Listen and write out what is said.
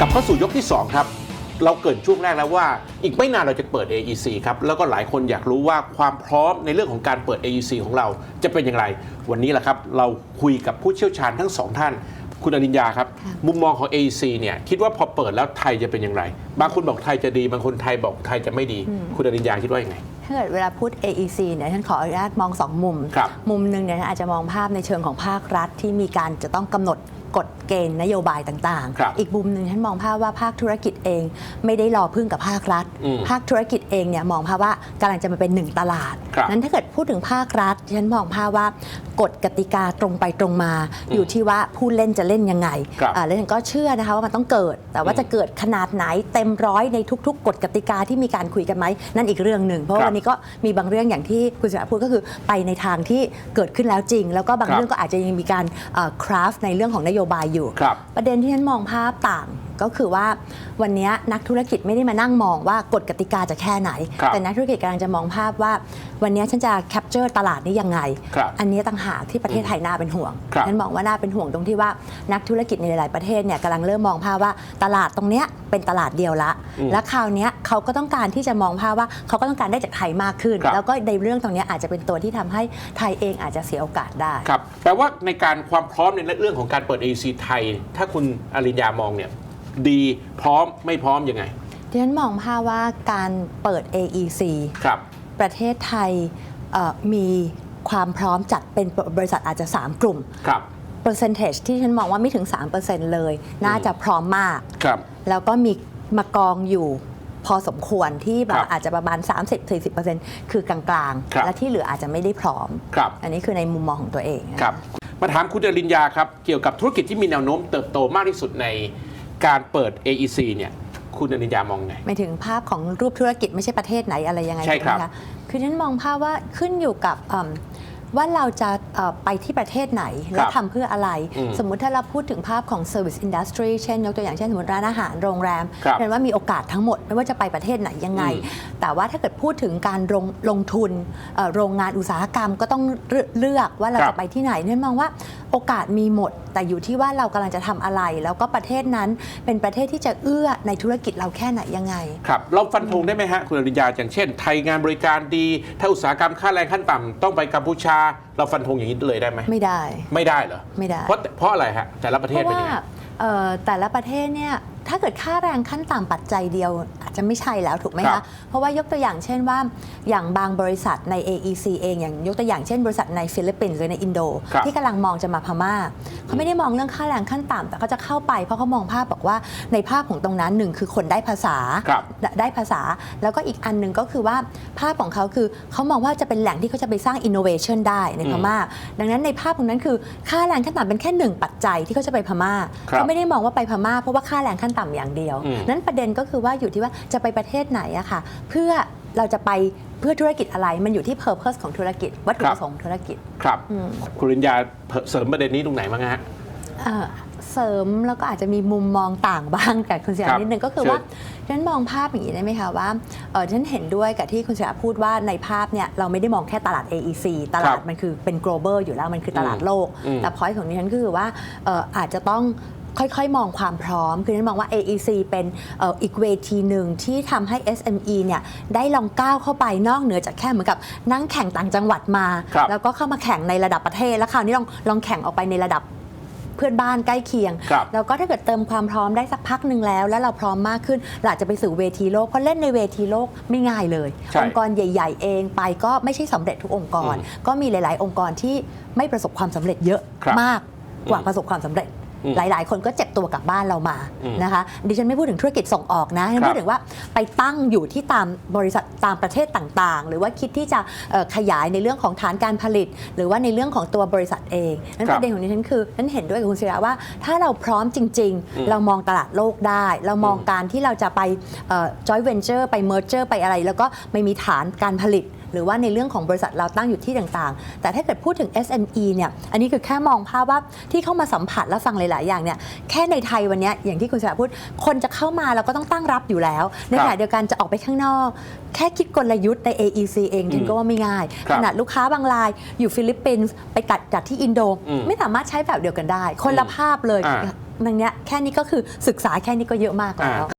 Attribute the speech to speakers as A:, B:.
A: กลับเข้าสู่ยกที่ 2 ครับ เราเกริดช่วงแรกแล้วว่า อีกไม่นานเราจะเปิด AEC ครับ แล้วก็หลายคนอยากรู้ว่าความพร้อมในเรื่องของการเปิด AEC ของเราจะเป็นอย่างไร วันนี้แหละครับ เราคุยกับผู้เชี่ยวชาญทั้งสองท่าน คุณอริญญาครับ
B: ค่ะ
A: มุมมองของ AEC เนี่ยคิดว่าพอเปิดแล้วไทยจะเป็นอย่างไร บางคนบอกไทยจะดี บางคนไทยบอกไทยจะไม่ดี คุณอริญญาคิดว่าอย่างไง
B: ถ้าเกิดเวลาพูด AEC เนี่ยฉันขออนุญาตมองสองมุม
A: ครับ
B: มุมหนึ่งเนี่ยฉันอาจจะมองภาพในเชิงของภาครัฐที่มีการจะต้องกำหนด กฎเกณฑ์นโยบายต่าง
A: ครับ
B: ๆ อีกมุมหนึ่งฉันมองภาพว่าภาคธุรกิจเอง ไม่ได้รอพึ่งกับภาครัฐ
A: อืม
B: ภาคธุรกิจเองเนี่ยมองภาพว่ากำลังจะมาเป็นหนึ่งตลาด
A: ครับ
B: นั้นถ้าเกิดพูดถึงภาครัฐฉันมองภาพว่ากฎกติกาตรงไปตรงมา
A: อืม
B: อยู่ที่ว่าผู้เล่นจะเล่นยังไง
A: ครับ
B: อ่าแล้วฉันก็เชื่อนะคะว่ามันต้องเกิด แต่ว่า
A: อืม
B: จะเกิดขนาดไหนเต็มร้อยในทุก ๆ กฎกติกาที่มีการคุยกันไหมนั่นอีกเรื่องหนึ่งเพราะ
A: ครับ
B: วันนี้ก็มีบางเรื่องอย่างที่คุณสุรพูดก็คือไปในทางที่เกิดขึ้นแล้วจริง แล้วก็บาง
A: ครับ
B: เรื่องก็อาจจะยังมีการคราฟในเรื่องของนโยบายอยู่
A: ครับ
B: ประเด็นที่ฉันมองภาพต่าง ก็คือว่าวันนี้นักธุรกิจไม่ได้มานั่งมองว่ากฎกติกาจะแค่ไหน
A: ครับ
B: แต่นักธุรกิจกำลังจะมองภาพว่า วันนี้ฉันจะแคปเจอร์ตลาดนี้ยังไง
A: ครับ
B: อันนี้ต่างหากที่ประเทศไทยน่าเป็นห่วง
A: ครับ
B: ฉันมองว่าน่าเป็นห่วงตรงที่ว่านักธุรกิจในหลาย ๆประเทศเนี่ยกำลังเริ่มมองภาพว่าตลาดตรงเนี้ยเป็นตลาดเดียวละ
A: อืม
B: และคราวเนี้ยเขาก็ต้องการที่จะมองภาพว่าเขาก็ต้องการได้จากไทยมากขึ้น
A: ครับ
B: แล้วก็ในเรื่องตรงเนี้ยอาจจะเป็นตัวที่ทำให้ไทยเองอาจจะเสียโอกาสได้
A: ครับแปลว่าในการความพร้อมในเรื่องของการเปิด AEC ไทย ถ้าคุณอริญญามองเนี่ย ดีพร้อมไม่พร้อมยังไง
B: ดิฉันมองภาพว่าการเปิด AEC
A: ครับ
B: ประเทศไทยเอ่อมีความพร้อมจัดเป็นบริษัทอาจจะ 3 กลุ่ม
A: ครับ
B: เปอร์เซนเทจที่ฉันมองว่าไม่ถึง 3%เลย น่าจะพร้อมมาก
A: ครับ
B: แล้วก็มีมากองอยู่พอสมควรที่แบ
A: ครับบ
B: อาจจะประมาณ 30-40%คือกลาง
A: ครับ
B: ๆและที่เหลืออาจจะไม่ได้พร้อม
A: ครับ
B: อันนี้คือในมุมมองของตัวเองนะครับ
A: มาถามคุณอริญญาครับ เกี่ยวกับธุรกิจที่มีแนวโน้มเติบโตมากที่สุดใน การเปิด AEC เนี่ยคุณอริญญามองไง
B: หมายถึงภาพของรูปธุรกิจไม่ใช่ประเทศไหนอะไรยังไง
A: ใช่ครับ
B: ไหมคะคือฉันมองภาพว่าขึ้นอยู่กับเอิ่ม ว่าเราจะเอ่อไปที่ประเทศไหน และทำเพื่ออะไร
A: อืม
B: สมมุติถ้าเราพูดถึงภาพของ Service Industry เช่น ยกตัวอย่างเช่นสมมติร้านอาหารโรงแรม
A: ครับ
B: เห็นว่ามีโอกาสทั้งหมด ไม่ว่าจะไปประเทศไหนยังไง
A: อืม
B: แต่ว่าถ้าเกิดพูดถึงการลงลงทุนเอ่อโรงงานอุตสาหกรรมก็ต้องเลือกเลือกว่าเรา
A: ครั
B: จะ
A: บ
B: ไปที่ไหนเนี่ยมองว่าโอกาสมีหมด แต่อยู่ที่ว่าเรากำลังจะทำอะไร แล้วก็ประเทศนั้นเป็นประเทศที่จะเอื้อในธุรกิจเราแค่ไหนยังไง
A: ครับเราฟันธงได้ไหมฮะคุณอริญญาอย่างเช่น ไทยงานบริการดี ถ้าอุตสาหกรรมค่าแรงขั้นต่ำต้องไปกัมพูชาเราฟันธงอย่างนี้เลยได้ไหม
B: ไม่ได้
A: ไม่ได้เหรอ
B: ไม่ได้
A: เพราะเพราะอะไรฮะแต่ละประเท
B: เพ
A: ศ
B: ราะ
A: เป็น
B: ว่า
A: ยังไง
B: เอ่อแต่ละประเทศเนี่ย ถ้าเกิดค่าแรงขั้นต่ำปัจจัยเดียว อาจจะไม่ใช่แล้วถูกไหม
A: ครั
B: คะ
A: บ
B: เพราะว่ายกตัวอย่างเช่นว่าอย่างบางบริษัทใน AEC เองอย่างยกตัวอย่างเช่นบริษัทในฟิลิปปินส์หรือในอินโด
A: ครับ
B: ที่กำลังมองจะมาพม่าเขาไม่ได้มองเรื่องค่าแรงขั้นต่ำแต่เขาจะเข้าไปเพราะเขามองภาพบอกว่าในภาพของตรงนั้นหนึ่งคือคนได้ภาษา
A: ครับ
B: ได้ได้ภาษาแล้วก็อีกอันหนึ่งก็คือว่าภาพของเขาคือเขามองว่าจะเป็นแหล่งที่เขาจะไปสร้าง innovation ได้ในพม่า ดังนั้นในภาพตรงนั้นคือค่าแรงขั้นต่ำเป็นแค่หนึ่งปัจจัยที่เขาจะไปพม่า
A: ครับ
B: เขาไม่ได้มองว่าไปพม่าเพราะว่าค่าแรงขั้นต่ำอย่างเดียว
A: อืม
B: นั้นประเด็นก็คือว่าอยู่ที่ว่าจะไปประเทศไหนอะค่ะ เพื่อเราจะไปเพื่อธุรกิจอะไรมันอยู่ที่ purpose ของธุรกิจ วัตถุประสงค์ของธุรกิจ
A: ครับ
B: อืม
A: คุณอริญญาเสริมประเด็นนี้ตรงไหนบ้างฮะ
B: เอ่อเสริมแล้วก็อาจจะมีมุมมองต่างบ้างกับคุณเสีย
A: ครับ
B: นิดนึงก็คือ
A: เชิญ
B: ว่าฉันมองภาพอย่างนี้ได้ไหมคะว่าเออฉันเห็นด้วยกับที่คุณเสียพูดว่าในภาพเนี่ยเราไม่ได้มองแค่ตลาด AEC ตลาดมันคือเป็น global อยู่แล้วมันคือตลาดโลก
A: อืม
B: แต่ point ของดิฉันก็คือว่าเอ่ออาจจะต้อง ค่อยๆ มองความพร้อม คือฉันมองว่า AEC เป็นเอ่ออีกเวทีหนึ่งที่ทำให้ SME เนี่ยได้ลองก้าวเข้าไปนอกเหนือจากแค่เหมือนกับนั่งแข่งต่างจังหวัดมา
A: ครับ
B: แล้วก็เข้ามาแข่งในระดับประเทศ แล้วคราวนี้ลองลองแข่งออกไปในระดับเพื่อนบ้านใกล้เคียง
A: ครับ
B: แล้วก็ถ้าเกิดเติมความพร้อมได้สักพักหนึ่งแล้ว แล้วเราพร้อมมากขึ้นเราอาจจะไปสู่เวทีโลกเพราะเล่นในเวทีโลกไม่ง่ายเลย
A: ใช่
B: องค์กรใหญ่ ๆ เองไปก็ไม่ใช่สำเร็จทุกองค์กร
A: อืม
B: ก็มีหลาย ๆ องค์กรที่ไม่ประสบความสำเร็จเยอะ
A: ครับ
B: มากกว่า
A: อืม
B: ประสบความสำเร็จ
A: อืม
B: หลาย ๆ คนก็เจ็บตัวกลับบ้านเรามา
A: อืม
B: นะคะดิฉันไม่พูดถึงธุรกิจส่งออกนะฉัน
A: ครับ
B: พูดถึงว่าไปตั้งอยู่ที่ตามบริษัทตามประเทศต่าง ๆ หรือว่าคิดที่จะเอ่อขยายในเรื่องของฐานการผลิต หรือว่าในเรื่องของตัวบริษัทเองนั้น
A: ครั
B: ป
A: บ
B: ระเด็นของดิฉันคือฉันเห็นด้วยกับคุณศิระว่า ถ้าเราพร้อมจริง
A: อืม
B: ๆเรามองตลาดโลกได้ เรามอง
A: อืม
B: การที่เราจะไปเอ่อ joint venture ไป merger ไปอะไร แล้วก็ไม่มีฐานการผลิต หรือว่าในเรื่องของบริษัทเราตั้งอยู่ที่ต่างๆ แต่ถ้าเกิดพูดถึง SME เนี่ยอันนี้คือแค่มองภาพว่าที่เข้ามาสัมผัสและฟังหลาย ๆ อย่างเนี่ยแค่ในไทยวันเนี้ยอย่างที่คุณศิระพูด คนจะเข้ามาเราก็ต้องตั้งรับอยู่แล้วในขณะเดียวกันจะออกไปข้างนอก แค่คิดกลยุทธ์ใน AEC เองฉันก็ว่าไม่ง่าย
A: ครับ
B: ขนาดลูกค้าบางรายอยู่ฟิลิปปินส์ไปตัดจากที่อินโด
A: อืม
B: ไม่สามารถใช้แบบเดียวกันได้ คนละภาพเลย
A: อ่า
B: มันเนี้ยแค่นี้ก็คือศึกษาแค่นี้ก็เยอะมากแล้ว
A: อ่า